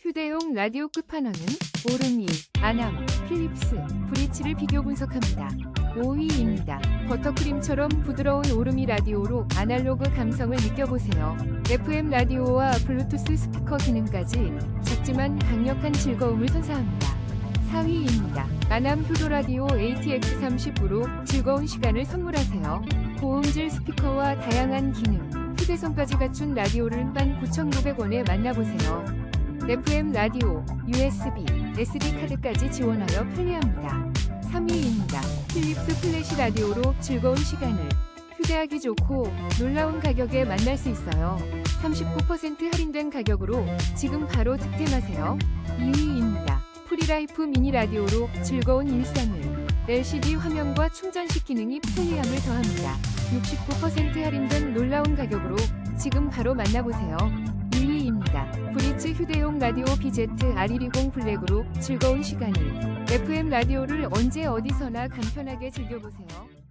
휴대용 라디오 끝판왕은 오르미, 아남, 필립스, 브리치를 비교 분석합니다. 5위입니다. 버터크림처럼 부드러운 오르미 라디오로 아날로그 감성을 느껴보세요. FM 라디오와 블루투스 스피커 기능까지 작지만 강력한 즐거움을 선사합니다. 4위입니다. 아남 효도 라디오 ATX30으로 즐거운 시간을 선물하세요. 고음질 스피커와 다양한 기능, 휴대성까지 갖춘 라디오를 19,900원에 만나보세요. FM 라디오, USB, SD 카드까지 지원하여 편리합니다. 3위입니다. 필립스 플래시 라디오로 즐거운 시간을 휴대하기 좋고 놀라운 가격에 만날 수 있어요. 39% 할인된 가격으로 지금 바로 득템하세요. 2위입니다. 프리라이프 미니 라디오로 즐거운 일상을 LCD 화면과 충전식 기능이 편리함을 더합니다. 69% 할인된 놀라운 가격으로 지금 바로 만나보세요. 1위입니다. 브리츠 휴대용 라디오 BZ R120 블랙으로 즐거운 시간을 FM 라디오를 언제 어디서나 간편하게 즐겨보세요.